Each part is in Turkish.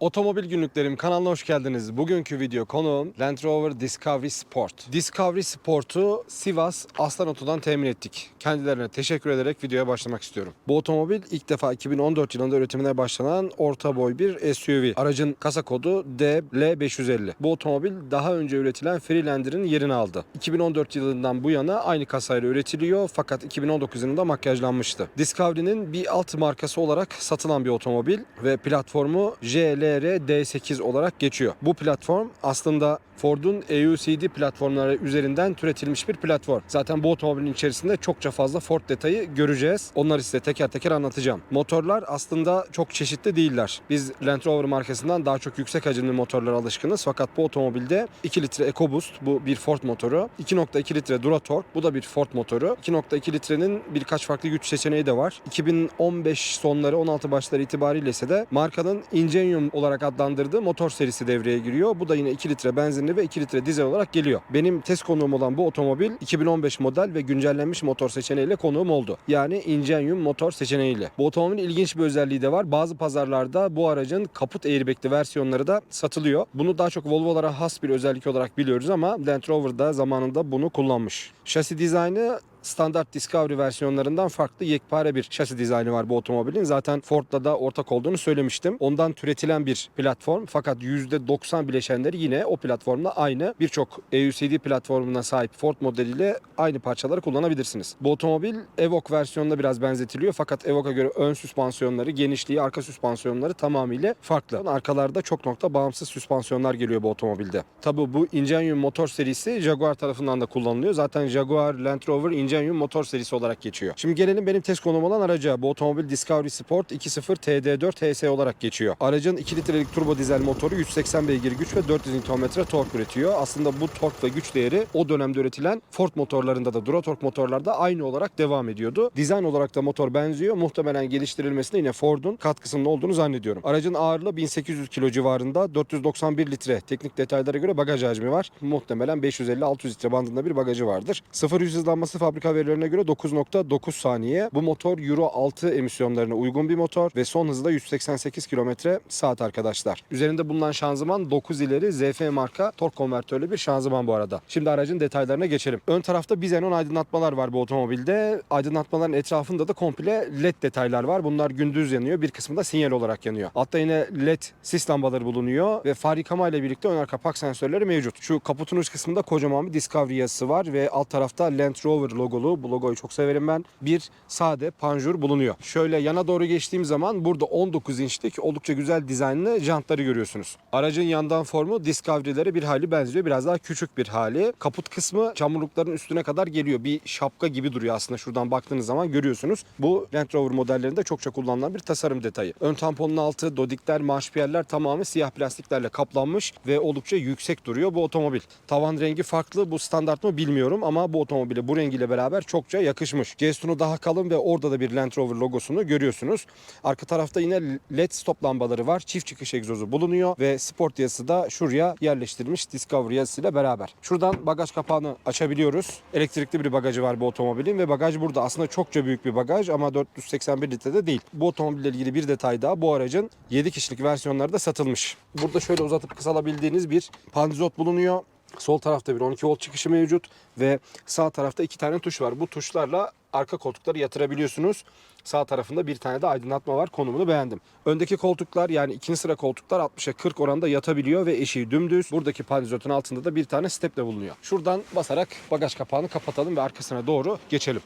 Otomobil günlüklerim kanalına hoş geldiniz. Bugünkü video konuğum Land Rover Discovery Sport. Discovery Sport'u Sivas Aslan Oto'dan temin ettik. Kendilerine teşekkür ederek videoya başlamak istiyorum. Bu otomobil ilk defa 2014 yılında üretimine başlanan orta boy bir SUV. Aracın kasa kodu DL550. Bu otomobil daha önce üretilen Freelander'ın yerini aldı. 2014 yılından bu yana aynı kasayla üretiliyor fakat 2019 yılında makyajlanmıştı. Discovery'nin bir alt markası olarak satılan bir otomobil ve platformu JLR D8 olarak geçiyor. Bu platform aslında Ford'un EUCD platformları üzerinden türetilmiş bir platform. Zaten bu otomobilin içerisinde çokça fazla Ford detayı göreceğiz. Onları size teker teker anlatacağım. Motorlar aslında çok çeşitli değiller. Biz Land Rover markasından daha çok yüksek hacimli motorlara alışkınız. Fakat bu otomobilde 2 litre EcoBoost bu bir Ford motoru. 2.2 litre Duratorque bu da bir Ford motoru. 2.2 litrenin birkaç farklı güç seçeneği de var. 2015 sonları 16 başları itibariyle ise de markanın Ingenium olarak adlandırdığı motor serisi devreye giriyor. Bu da yine 2 litre benzinli ve 2 litre dizel olarak geliyor. Benim test konuğum olan bu otomobil 2015 model ve güncellenmiş motor seçeneğiyle konuğum oldu. Yani Ingenium motor seçeneğiyle. Bu otomobilin ilginç bir özelliği de var. Bazı pazarlarda bu aracın kaput airbag'li versiyonları da satılıyor. Bunu daha çok Volvo'lara has bir özellik olarak biliyoruz ama Land Rover da zamanında bunu kullanmış. Şasi dizaynı standart Discovery versiyonlarından farklı yekpare bir şasi dizaynı var bu otomobilin. Zaten Ford'la da ortak olduğunu söylemiştim. Ondan türetilen bir platform fakat %90 bileşenleri yine o platformla aynı. Birçok EUCD platformuna sahip Ford modeliyle aynı parçaları kullanabilirsiniz. Bu otomobil Evoque versiyonuna biraz benzetiliyor fakat Evoque'a göre ön süspansiyonları, genişliği, arka süspansiyonları tamamıyla farklı. Arkalarda çok nokta bağımsız süspansiyonlar geliyor bu otomobilde. Tabi bu Ingenium motor serisi Jaguar tarafından da kullanılıyor. Zaten Jaguar, Land Rover, Ingenium motor serisi olarak geçiyor. Şimdi gelelim benim test konum olan araca. Bu otomobil Discovery Sport 2.0 TD4 TS olarak geçiyor. Aracın 2 litrelik turbo dizel motoru 180 beygir güç ve 400 Nm tork üretiyor. Aslında bu tork ve güç değeri o dönemde üretilen Ford motorlarında da Duratorque motorlarda aynı olarak devam ediyordu. Dizayn olarak da motor benziyor. Muhtemelen geliştirilmesinde yine Ford'un katkısının olduğunu zannediyorum. Aracın ağırlığı 1800 kilo civarında 491 litre teknik detaylara göre bagaj hacmi var. Muhtemelen 550-600 litre bandında bir bagajı vardır. 0 100 hızlanması fabrika verilerine göre 9.9 saniye. Bu motor Euro 6 emisyonlarına uygun bir motor ve son hızı da 188 km saat arkadaşlar. Üzerinde bulunan şanzıman 9 ileri ZF marka tork konvertörlü bir şanzıman bu arada. Şimdi aracın detaylarına geçelim. Ön tarafta Bizenon aydınlatmalar var bu otomobilde. Aydınlatmaların etrafında da komple led detaylar var. Bunlar gündüz yanıyor. Bir kısmı da sinyal olarak yanıyor. Altta yine led sis lambaları bulunuyor ve far yıkama ile birlikte ön arka park sensörleri mevcut. Şu kaputun üst kısmında kocaman bir Discovery yazısı var ve alt tarafta Land Rover logolu. Bu logoyu çok severim ben. Bir sade panjur bulunuyor. Şöyle yana doğru geçtiğim zaman burada 19 inçlik oldukça güzel dizaynlı jantları görüyorsunuz. Aracın yandan formu Discovery'lere bir hali benziyor. Biraz daha küçük bir hali. Kaput kısmı çamurlukların üstüne kadar geliyor. Bir şapka gibi duruyor aslında şuradan baktığınız zaman görüyorsunuz. Bu Land Rover modellerinde çokça kullanılan bir tasarım detayı. Ön tamponun altı, dodikler, marşpiyerler tamamı siyah plastiklerle kaplanmış ve oldukça yüksek duruyor bu otomobil. Tavan rengi farklı. Bu standart mı bilmiyorum ama bu otomobile bu rengiyle beraber çokça yakışmış. Gestunu daha kalın ve orada da bir Land Rover logosunu görüyorsunuz. Arka tarafta yine LED stop lambaları var. Çift çıkış egzozu bulunuyor ve sport yazısı da şuraya yerleştirilmiş Discovery yazısıyla beraber. Şuradan bagaj kapağını açabiliyoruz. Elektrikli bir bagajı var bu otomobilin ve bagaj burada. Aslında çokça büyük bir bagaj ama 481 litrede değil. Bu otomobille ilgili bir detay daha. Bu aracın 7 kişilik versiyonları da satılmış. Burada şöyle uzatıp kısalabildiğiniz bir pandizot bulunuyor. Sol tarafta bir 12 volt çıkışı mevcut ve sağ tarafta iki tane tuş var. Bu tuşlarla arka koltukları yatırabiliyorsunuz. Sağ tarafında bir tane de aydınlatma var. Konumunu beğendim. Öndeki koltuklar yani ikinci sıra koltuklar 60'a 40 oranda yatabiliyor ve eşiği dümdüz. Buradaki panzotun altında da bir tane step bulunuyor. Şuradan basarak bagaj kapağını kapatalım ve arkasına doğru geçelim.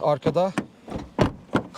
Arkada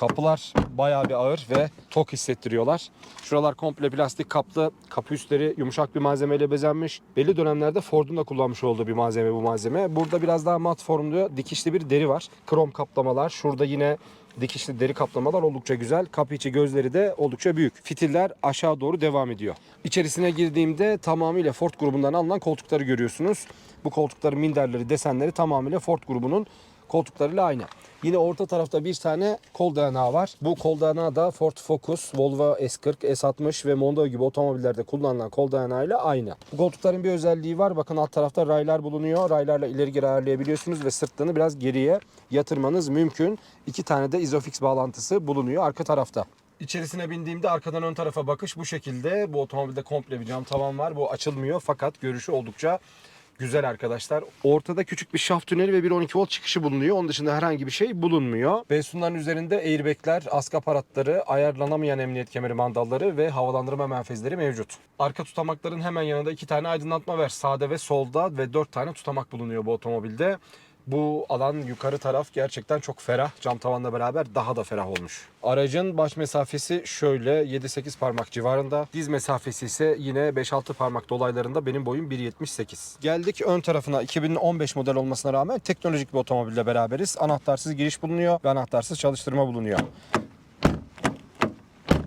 Kapılar bayağı bir ağır ve tok hissettiriyorlar. Şuralar komple plastik kaplı. Kapı üstleri yumuşak bir malzemeyle bezenmiş. Belli dönemlerde Ford'un da kullanmış olduğu bir malzeme bu malzeme. Burada biraz daha mat formlu dikişli bir deri var. Krom kaplamalar. Şurada yine dikişli deri kaplamalar oldukça güzel. Kapı içi gözleri de oldukça büyük. Fitiller aşağı doğru devam ediyor. İçerisine girdiğimde tamamıyla Ford grubundan alınan koltukları görüyorsunuz. Bu koltukların minderleri, desenleri tamamıyla Ford grubunun koltuklarıyla aynı. Yine orta tarafta bir tane kol dayanağı var. Bu kol dayanağı da Ford Focus, Volvo S40, S60 ve Mondeo gibi otomobillerde kullanılan kol dayanağıyla aynı. Bu koltukların bir özelliği var. Bakın alt tarafta raylar bulunuyor. Raylarla ileri geri ayarlayabiliyorsunuz ve sırtlarını biraz geriye yatırmanız mümkün. İki tane de Isofix bağlantısı bulunuyor arka tarafta. İçerisine bindiğimde arkadan ön tarafa bakış bu şekilde. Bu otomobilde komple bir cam tavan var. Bu açılmıyor fakat görüşü oldukça güzel arkadaşlar. Ortada küçük bir şaft tüneli ve bir 12 volt çıkışı bulunuyor. Onun dışında herhangi bir şey bulunmuyor. Besunların üzerinde airbagler, askı aparatları, ayarlanamayan emniyet kemeri mandalları ve havalandırma menfezleri mevcut. Arka tutamakların hemen yanında iki tane aydınlatma var. Sağda ve solda ve dört tane tutamak bulunuyor bu otomobilde. Bu alan yukarı taraf gerçekten çok ferah. Cam tavanla beraber daha da ferah olmuş. Aracın baş mesafesi şöyle 7-8 parmak civarında. Diz mesafesi ise yine 5-6 parmak dolaylarında. Benim boyum 1.78. Geldik ön tarafına 2015 model olmasına rağmen teknolojik bir otomobille beraberiz. Anahtarsız giriş bulunuyor ve anahtarsız çalıştırma bulunuyor.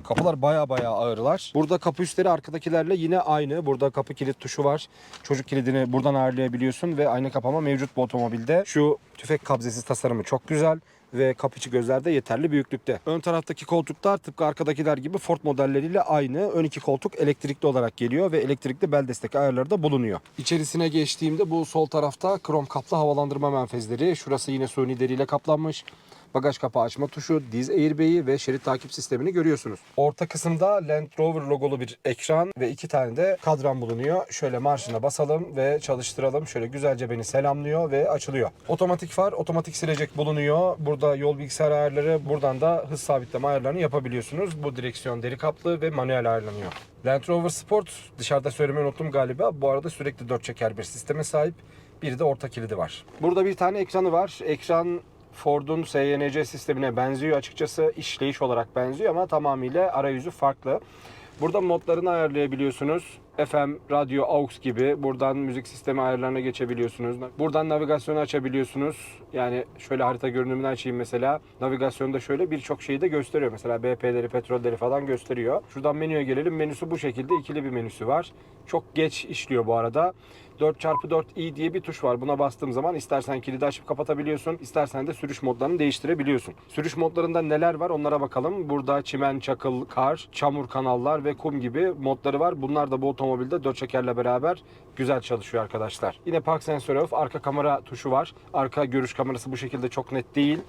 Kapılar baya baya ağırlar. Burada kapı üstleri arkadakilerle yine aynı. Burada kapı kilit tuşu var. Çocuk kilidini buradan ayarlayabiliyorsun ve aynı kapama mevcut bu otomobilde. Şu tüfek kabzesiz tasarımı çok güzel ve kapı içi gözler de yeterli büyüklükte. Ön taraftaki koltuklar tıpkı arkadakiler gibi Ford modelleriyle aynı. Ön iki koltuk elektrikli olarak geliyor ve elektrikli bel destek ayarları da bulunuyor. İçerisine geçtiğimde bu sol tarafta krom kaplı havalandırma menfezleri. Şurası yine suni deriyle kaplanmış bagaj kapağı açma tuşu, diz airbag'i ve şerit takip sistemini görüyorsunuz. Orta kısımda Land Rover logolu bir ekran ve iki tane de kadran bulunuyor. Şöyle marşına basalım ve çalıştıralım. Şöyle güzelce beni selamlıyor ve açılıyor. Otomatik far, otomatik silecek bulunuyor. Burada yol bilgisayar ayarları, buradan da hız sabitleme ayarlarını yapabiliyorsunuz. Bu direksiyon deri kaplı ve manuel ayarlanıyor. Land Rover Sport dışarıda söylemeyi unuttum galiba. Bu arada sürekli dört çeker bir sisteme sahip. Bir de orta kilidi var. Burada bir tane ekranı var. Ekran Ford'un SYNC sistemine benziyor açıkçası. işleyiş olarak benziyor ama tamamıyla arayüzü farklı. Burada modlarını ayarlayabiliyorsunuz. FM, radyo, aux gibi. Buradan müzik sistemi ayarlarına geçebiliyorsunuz. Buradan navigasyonu açabiliyorsunuz. Yani şöyle harita görünümünü açayım mesela. Navigasyonda şöyle birçok şeyi de gösteriyor. Mesela BP'leri, petrolleri falan gösteriyor. Şuradan menüye gelelim. Menüsü bu şekilde ikili bir menüsü var. Çok geç işliyor bu arada. 4x4i diye bir tuş var. Buna bastığım zaman istersen kilidi açıp kapatabiliyorsun. istersen de sürüş modlarını değiştirebiliyorsun. Sürüş modlarında neler var onlara bakalım. Burada çimen, çakıl, kar, çamur kanallar ve kum gibi modları var. Bunlar da bu otomobilde dört çekerle beraber güzel çalışıyor arkadaşlar. Yine park sensörü off, arka kamera tuşu var. Arka görüş kamerası bu şekilde çok net değil.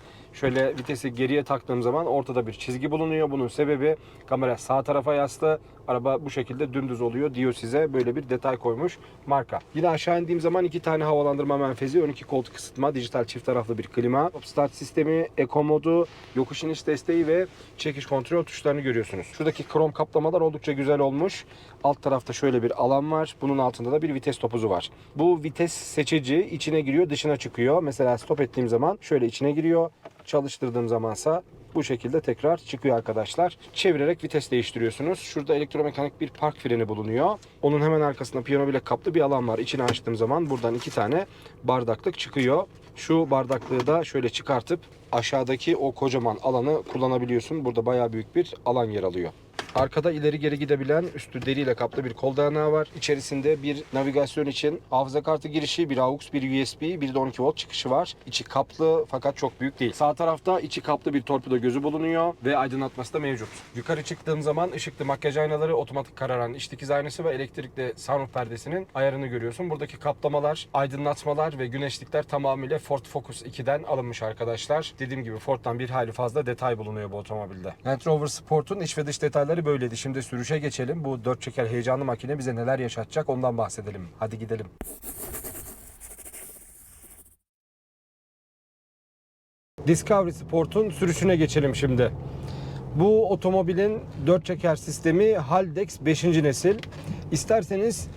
Şöyle vitesi geriye taktığım zaman ortada bir çizgi bulunuyor. Bunun sebebi kamera sağ tarafa yaslı. Araba bu şekilde dümdüz oluyor diyor size. Böyle bir detay koymuş marka. Yine aşağı indiğim zaman iki tane havalandırma menfezi, 12 koltuk ısıtma, dijital çift taraflı bir klima, stop start sistemi, eco modu, yokuş iniş desteği ve çekiş kontrol tuşlarını görüyorsunuz. Şuradaki krom kaplamalar oldukça güzel olmuş. Alt tarafta şöyle bir alan var. Bunun altında da bir vites topuzu var. Bu vites seçici içine giriyor, dışına çıkıyor. Mesela stop ettiğim zaman şöyle içine giriyor. Çalıştırdığım zamansa bu şekilde tekrar çıkıyor arkadaşlar. Çevirerek vites değiştiriyorsunuz. Şurada elektromekanik bir park freni bulunuyor. Onun hemen arkasında piyano bile kaplı bir alan var. İçine açtığım zaman buradan iki tane bardaklık çıkıyor. Şu bardaklığı da şöyle çıkartıp aşağıdaki o kocaman alanı kullanabiliyorsun. Burada bayağı büyük bir alan yer alıyor. Arkada ileri geri gidebilen üstü deriyle kaplı bir kol dayanağı var. İçerisinde bir navigasyon için hafıza kartı girişi, bir AUX, bir USB, bir de 12 volt çıkışı var. İçi kaplı fakat çok büyük değil. Sağ tarafta içi kaplı bir torpido gözü bulunuyor ve aydınlatması da mevcut. Yukarı çıktığım zaman ışıklı makyaj aynaları, otomatik kararan iç dikiz aynası ve elektrikli sunroof perdesinin ayarını görüyorsun. Buradaki kaplamalar, aydınlatmalar ve güneşlikler tamamıyla Ford Focus 2'den alınmış arkadaşlar. Dediğim gibi Ford'dan bir hayli fazla detay bulunuyor bu otomobilde. Land Rover Sport'un iç ve dış detayları böyleydi. Şimdi sürüşe geçelim. Bu dört çeker heyecanlı makine bize neler yaşatacak ondan bahsedelim. Hadi gidelim. Discovery Sport'un sürüşüne geçelim şimdi. Bu otomobilin dört çeker sistemi Haldex 5. nesil. İsterseniz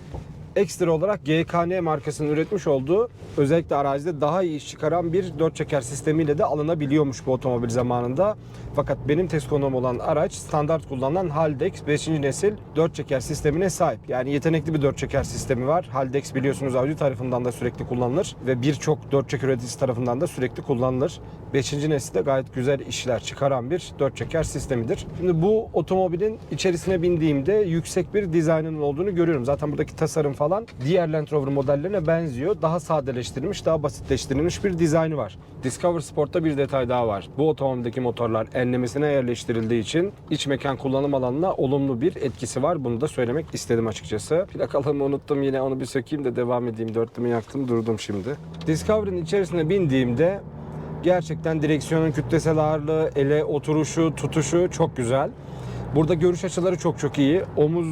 ekstra olarak GKN markasının üretmiş olduğu özellikle arazide daha iyi iş çıkaran bir dört çeker sistemiyle de alınabiliyormuş bu otomobil zamanında. Fakat benim test konum olan araç standart kullanılan Haldex 5. nesil dört çeker sistemine sahip. Yani yetenekli bir dört çeker sistemi var. Haldex biliyorsunuz Audi tarafından da sürekli kullanılır ve birçok dört çeker üreticisi tarafından da sürekli kullanılır. 5. nesil de gayet güzel işler çıkaran bir dört çeker sistemidir. Şimdi bu otomobilin içerisine bindiğimde yüksek bir dizaynının olduğunu görüyorum. Zaten buradaki tasarım falan diğer Land Rover modellerine benziyor. Daha sadeleştirilmiş, daha basitleştirilmiş bir dizaynı var. Discover Sport'ta bir detay daha var. Bu otomobildeki motorlar enlemesine yerleştirildiği için iç mekan kullanım alanına olumlu bir etkisi var. Bunu da söylemek istedim açıkçası. Plakalımı unuttum yine onu bir sökeyim de devam edeyim. Dörtlümü yaktım durdum şimdi. Discover'ın içerisine bindiğimde gerçekten direksiyonun kütlesel ağırlığı, ele oturuşu, tutuşu çok güzel. Burada görüş açıları çok çok iyi. Omuz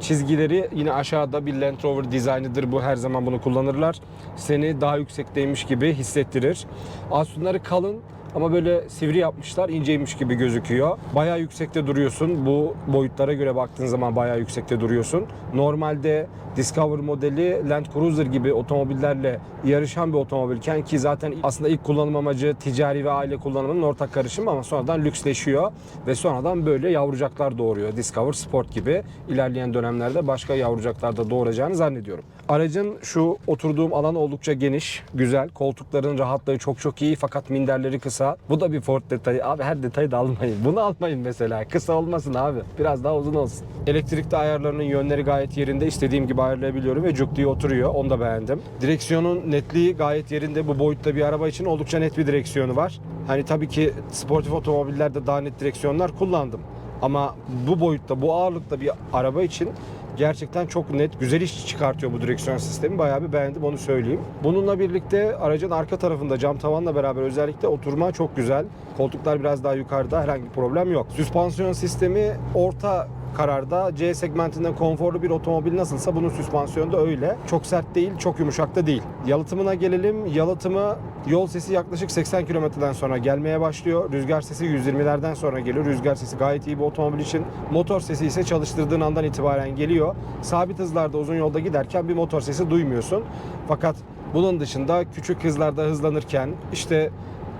çizgileri yine aşağıda bir Land Rover dizaynıdır bu her zaman bunu kullanırlar. Seni daha yüksekteymiş gibi hissettirir. Asunları kalın ama böyle sivri yapmışlar, inceymiş gibi gözüküyor. Bayağı yüksekte duruyorsun. Bu boyutlara göre baktığın zaman bayağı yüksekte duruyorsun. Normalde Discover modeli Land Cruiser gibi otomobillerle yarışan bir otomobilken ki zaten aslında ilk kullanım amacı ticari ve aile kullanımının ortak karışımı ama sonradan lüksleşiyor ve sonradan böyle yavrucaklar doğuruyor. Discover Sport gibi ilerleyen dönemlerde başka yavrucaklar da doğuracağını zannediyorum. Aracın şu oturduğum alan oldukça geniş, güzel. Koltukların rahatlığı çok çok iyi fakat minderleri kısa. Bu da bir Ford detayı. Abi her detayı da almayın. Bunu almayın mesela. Kısa olmasın abi. Biraz daha uzun olsun. Elektrikli ayarlarının yönleri gayet yerinde. İstediğim gibi ayarlayabiliyorum ve cuk diye oturuyor. Onu da beğendim. Direksiyonun netliği gayet yerinde. Bu boyutta bir araba için oldukça net bir direksiyonu var. Hani tabii ki sportif otomobillerde daha net direksiyonlar kullandım. Ama bu boyutta, bu ağırlıkta bir araba için gerçekten çok net, güzel iş çıkartıyor bu direksiyon sistemi. Bayağı bir beğendim onu söyleyeyim. Bununla birlikte aracın arka tarafında cam tavanla beraber özellikle oturma çok güzel. Koltuklar biraz daha yukarıda herhangi bir problem yok. Süspansiyon sistemi orta kararda C segmentinden konforlu bir otomobil nasılsa bunun süspansiyonu da öyle. Çok sert değil, çok yumuşak da değil. Yalıtımına gelelim. Yalıtımı yol sesi yaklaşık 80 kilometreden sonra gelmeye başlıyor. Rüzgar sesi 120'lerden sonra geliyor. Rüzgar sesi gayet iyi bir otomobil için. Motor sesi ise çalıştırdığın andan itibaren geliyor. Sabit hızlarda uzun yolda giderken bir motor sesi duymuyorsun. Fakat bunun dışında küçük hızlarda hızlanırken işte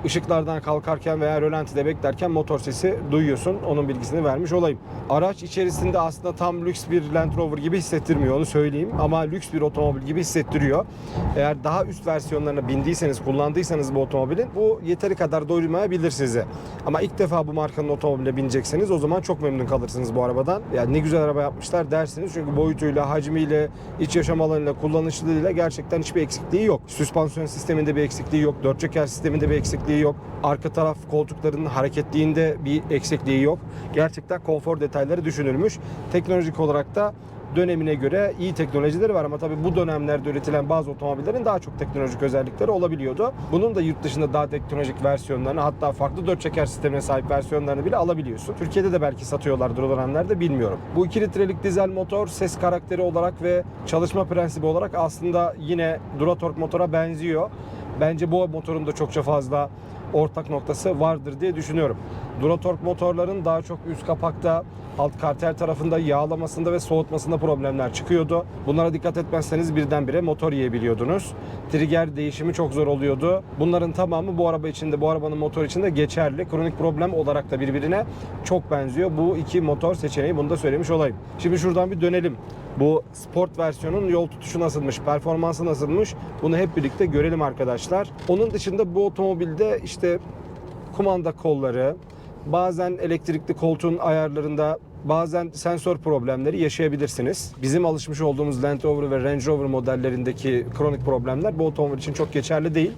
ışıklardan kalkarken veya rölantide beklerken motor sesi duyuyorsun. Onun bilgisini vermiş olayım. Araç içerisinde aslında tam lüks bir Land Rover gibi hissettirmiyor onu söyleyeyim. Ama lüks bir otomobil gibi hissettiriyor. Eğer daha üst versiyonlarına bindiyseniz, kullandıysanız bu otomobilin bu yeteri kadar doyurmayabilir sizi. Ama ilk defa bu markanın otomobiline binecekseniz o zaman çok memnun kalırsınız bu arabadan. Yani ne güzel araba yapmışlar dersiniz. Çünkü boyutuyla, hacmiyle, iç yaşam alanıyla, kullanışlılığıyla gerçekten hiçbir eksikliği yok. Süspansiyon sisteminde bir eksikliği yok. Dört çeker sisteminde bir eksikliği yok. Arka taraf koltuklarının hareketliğinde bir eksikliği yok. Gerçekten konfor detayları düşünülmüş. Teknolojik olarak da dönemine göre iyi teknolojileri var ama tabii bu dönemlerde üretilen bazı otomobillerin daha çok teknolojik özellikleri olabiliyordu. Bunun da yurt dışında daha teknolojik versiyonlarını hatta farklı dört çeker sistemine sahip versiyonlarını bile alabiliyorsun. Türkiye'de de belki satıyorlardır o dönemlerde bilmiyorum. Bu 2 litrelik dizel motor ses karakteri olarak ve çalışma prensibi olarak aslında yine Duratorq motora benziyor. Bence bu motorun da çokça fazla ortak noktası vardır diye düşünüyorum. Duratorq motorların daha çok üst kapakta alt karter tarafında yağlamasında ve soğutmasında problemler çıkıyordu. Bunlara dikkat etmezseniz birdenbire motor yiyebiliyordunuz. Trigger değişimi çok zor oluyordu. Bunların tamamı bu araba içinde, bu arabanın motor içinde geçerli. Kronik problem olarak da birbirine çok benziyor. Bu iki motor seçeneği bunu da söylemiş olayım. Şimdi şuradan bir dönelim. Bu sport versiyonun yol tutuşu nasılmış, performansı nasılmış bunu hep birlikte görelim arkadaşlar. Onun dışında bu otomobilde işte kumanda kolları, bazen elektrikli koltuğun ayarlarında bazen sensör problemleri yaşayabilirsiniz. Bizim alışmış olduğumuz Land Rover ve Range Rover modellerindeki kronik problemler bu otomobil için çok geçerli değil.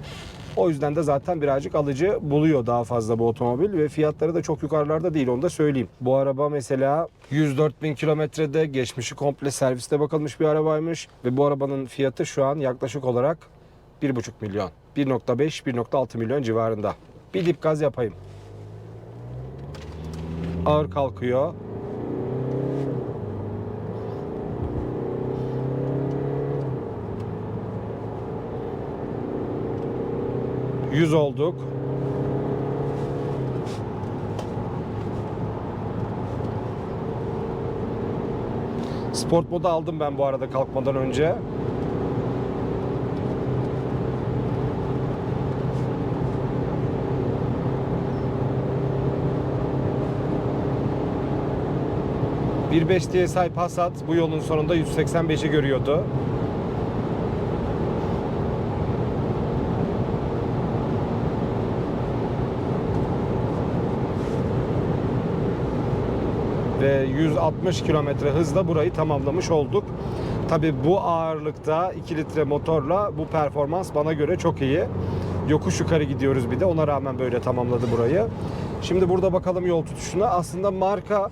O yüzden de zaten birazcık alıcı buluyor daha fazla bu otomobil ve fiyatları da çok yukarılarda değil onu da söyleyeyim. Bu araba mesela 104 bin kilometrede geçmişi komple serviste bakılmış bir arabaymış ve bu arabanın fiyatı şu an yaklaşık olarak 1,5 milyon. 1.5-1.6 milyon civarında. Bir dip gaz yapayım. Ağır kalkıyor. Yüz olduk. Sport modu aldım ben bu arada kalkmadan önce. 1.5 diye sahip Passat bu yolun sonunda 185'i görüyordu. ve 160 kilometre hızla burayı tamamlamış olduk. Tabi bu ağırlıkta 2 litre motorla bu performans bana göre çok iyi. Yokuş yukarı gidiyoruz bir de ona rağmen böyle tamamladı burayı. Şimdi burada bakalım yol tutuşuna. Aslında marka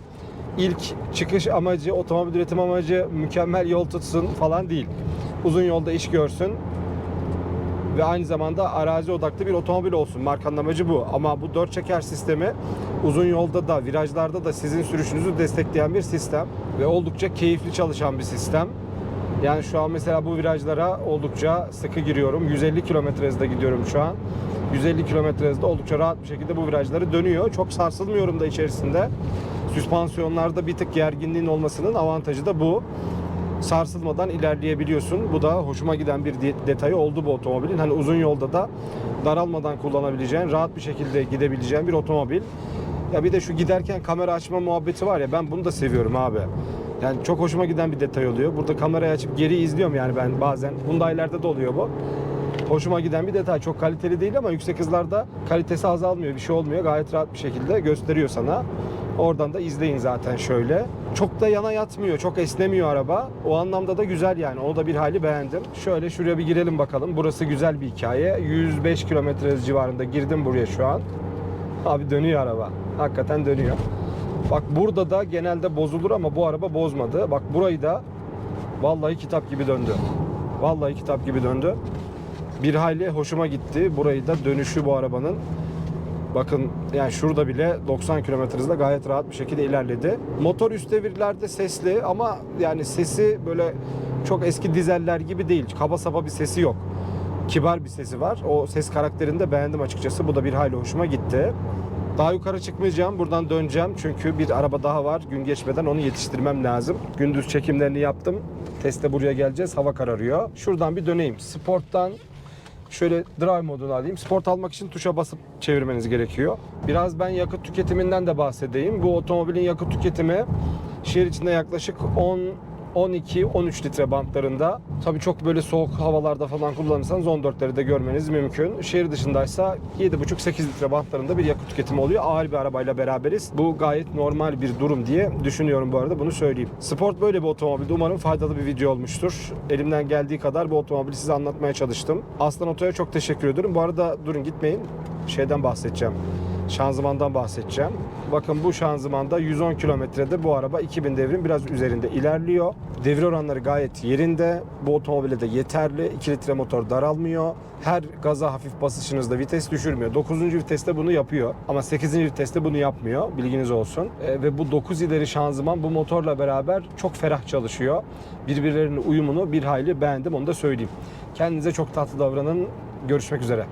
ilk çıkış amacı, otomobil üretim amacı mükemmel yol tutsun falan değil. Uzun yolda iş görsün. ve aynı zamanda arazi odaklı bir otomobil olsun. Markanın amacı bu. Ama bu dört çeker sistemi uzun yolda da virajlarda da sizin sürüşünüzü destekleyen bir sistem ve oldukça keyifli çalışan bir sistem. Yani şu an mesela bu virajlara oldukça sıkı giriyorum. 150 km hızda gidiyorum şu an. 150 km hızda oldukça rahat bir şekilde bu virajları dönüyor. Çok sarsılmıyorum da içerisinde. Süspansiyonlarda bir tık gerginliğin olmasının avantajı da bu. Sarsılmadan ilerleyebiliyorsun. Bu da hoşuma giden bir de- detayı oldu bu otomobilin. Hani uzun yolda da daralmadan kullanabileceğin, rahat bir şekilde gidebileceğin bir otomobil. Ya bir de şu giderken kamera açma muhabbeti var ya ben bunu da seviyorum abi. Yani çok hoşuma giden bir detay oluyor. Burada kamerayı açıp geri izliyorum yani ben bazen. Hyundai'lerde de oluyor bu. Hoşuma giden bir detay. Çok kaliteli değil ama yüksek hızlarda kalitesi azalmıyor. Bir şey olmuyor. Gayet rahat bir şekilde gösteriyor sana. Oradan da izleyin zaten şöyle. Çok da yana yatmıyor. Çok esnemiyor araba. O anlamda da güzel yani. Onu da bir hali beğendim. Şöyle şuraya bir girelim bakalım. Burası güzel bir hikaye. 105 kilometre civarında girdim buraya şu an. Abi dönüyor araba. Hakikaten dönüyor. Bak burada da genelde bozulur ama bu araba bozmadı. Bak burayı da vallahi kitap gibi döndü. Vallahi kitap gibi döndü. Bir hayli hoşuma gitti. Burayı da dönüşü bu arabanın. Bakın yani şurada bile 90 km hızla gayet rahat bir şekilde ilerledi. Motor üst devirlerde sesli ama yani sesi böyle çok eski dizeller gibi değil. Kaba saba bir sesi yok. Kibar bir sesi var. O ses karakterini de beğendim açıkçası. Bu da bir hayli hoşuma gitti. Daha yukarı çıkmayacağım. Buradan döneceğim. Çünkü bir araba daha var. Gün geçmeden onu yetiştirmem lazım. Gündüz çekimlerini yaptım. Teste buraya geleceğiz. Hava kararıyor. Şuradan bir döneyim. Sporttan Şöyle drive modunu alayım. Sport almak için tuşa basıp çevirmeniz gerekiyor. Biraz ben yakıt tüketiminden de bahsedeyim. Bu otomobilin yakıt tüketimi şehir içinde yaklaşık 10 12-13 litre bantlarında. Tabii çok böyle soğuk havalarda falan kullanırsanız 14'leri de görmeniz mümkün. Şehir dışındaysa 7,5-8 litre bantlarında bir yakıt tüketimi oluyor. Ağır bir arabayla beraberiz. Bu gayet normal bir durum diye düşünüyorum bu arada bunu söyleyeyim. Sport böyle bir otomobildi. Umarım faydalı bir video olmuştur. Elimden geldiği kadar bu otomobili size anlatmaya çalıştım. Aslan Oto'ya çok teşekkür ediyorum. Bu arada durun gitmeyin. Şeyden bahsedeceğim. Şanzımandan bahsedeceğim. Bakın bu şanzımanda 110 kilometrede bu araba 2000 devrin biraz üzerinde ilerliyor. Devir oranları gayet yerinde. Bu otomobile de yeterli. 2 litre motor daralmıyor. Her gaza hafif basışınızda vites düşürmüyor. 9. viteste bunu yapıyor. Ama 8. viteste bunu yapmıyor. Bilginiz olsun. E, ve bu 9 ileri şanzıman bu motorla beraber çok ferah çalışıyor. Birbirlerinin uyumunu bir hayli beğendim onu da söyleyeyim. Kendinize çok tatlı davranın. Görüşmek üzere.